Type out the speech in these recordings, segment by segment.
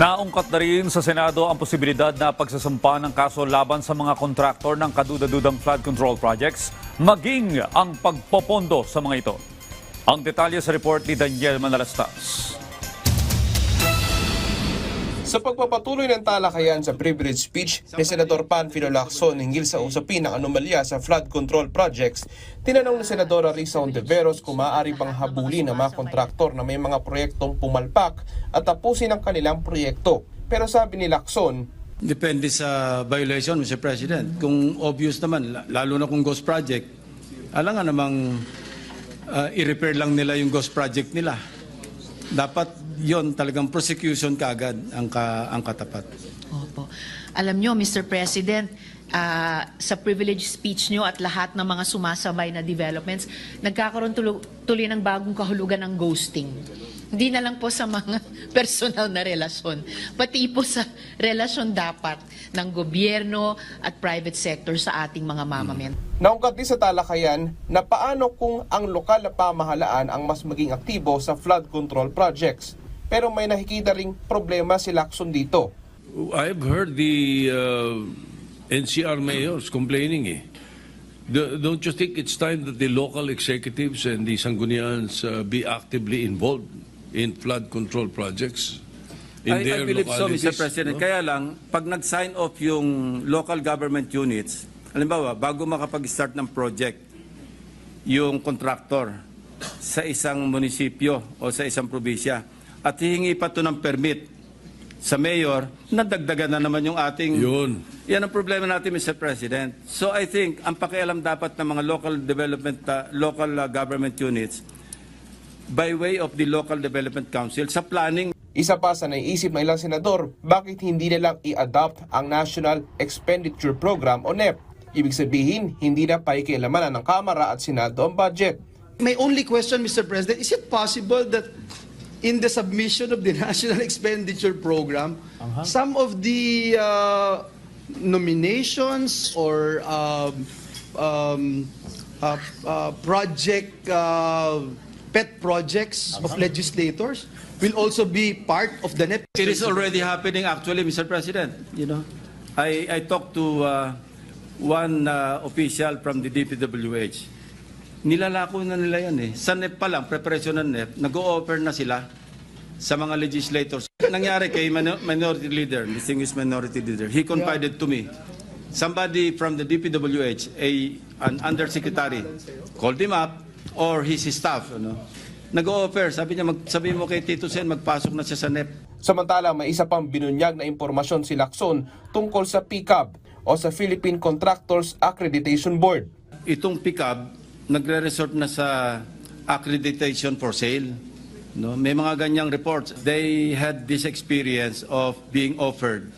Naungkat na rin sa Senado ang posibilidad na pagsasampa ng kaso laban sa mga kontraktor ng kadudadudang flood control projects, maging ang pagpopondo sa mga ito. Ang detalye sa report ni Daniel Manalastas. Sa pagpapatuloy ng talakayan sa privilege speech ni Senador Panfilo Lacson hinggil sa usapin ng anomalya sa flood control projects, tinanong ni Senadora Risa Ontiveros kung maaari bang habulin ng mga kontraktor na may mga proyektong pumalpak at tapusin ang kanilang proyekto. Pero sabi ni Lacson, Depende sa violation, Mr. President. Kung obvious naman, la- lalo na kung ghost project, alam nga namang uh, i-repair lang nila yung ghost project nila. Dapat yon talagang prosecution kaagad ang, ka, ang katapat. Opo. Alam nyo, Mr. President, ah, sa privilege speech nyo at lahat ng mga sumasabay na developments, nagkakaroon tulo- tuloy ng bagong kahulugan ng ghosting. Hindi na lang po sa mga personal na relasyon, pati po sa relasyon dapat ng gobyerno at private sector sa ating mga mamamayan. Naungkat din sa talakayan na paano kung ang lokal na pamahalaan ang mas maging aktibo sa flood control projects. Pero may nakikita ring problema si Lacson dito. I've heard the uh, NCR mayors complaining eh. Do- Don't you think it's time that the local executives and the Sanggunians uh, be actively involved in flood control projects? In I, I their believe so, Mr. localities, President. no? Kaya lang, pag nag-sign off yung local government units, halimbawa, bago makapag-start ng project, yung contractor sa isang munisipyo o sa isang probinsya, at hihingi pa to ng permit sa mayor, nadagdagan na naman yung ating... Yun. Yan ang problema natin, Mr. President. So I think, ang pakialam dapat ng mga local development, uh, local uh, government units, by way of the local development council, sa planning Isa pa sa naiisip ng ilang senador, bakit hindi nilang i-adopt ang National Expenditure Program o NEP? Ibig sabihin, hindi na pakikialamanan ng Kamara at Senado ang budget. My only question, Mr. President, is it possible that in the submission of the National Expenditure Program, some of the uh, nominations or um, um, uh, uh, project uh, pet projects of legislators will also be part of the NEP? It is already happening actually, Mr. President. You know, I, I talked to uh, one uh, official from the DPWH. Nilalako na nila yan eh. Sa NEP pa lang, preparation ng NEP, nag-o-offer na sila sa mga legislators. Nangyari kay minor- minority leader, distinguished minority leader, he confided to me, somebody from the DPWH, a, an undersecretary, called him up, or his staff, ano, nag-o-offer, sabi niya, mag, sabi mo kay Tito Sen, magpasok na siya sa NEP. Samantala, may isa pang binunyag na impormasyon si Lacson tungkol sa PCAB o sa Philippine Contractors Accreditation Board. Itong pickup, nagre-resort na sa accreditation for sale. No? May mga ganyang reports. They had this experience of being offered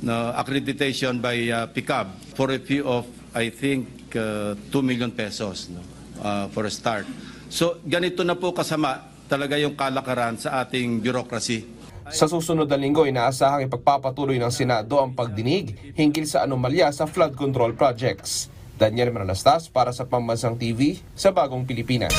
no, accreditation by uh, pickup for a fee of, I think, uh, 2 million pesos no, uh, for a start. So, ganito na po kasama talaga yung kalakaran sa ating bureaucracy. Sa susunod na linggo, inaasahang ipagpapatuloy ng Senado ang pagdinig hinggil sa anomalya sa flood control projects. Daniel Mananastas para sa Pambansang TV sa Bagong Pilipinas.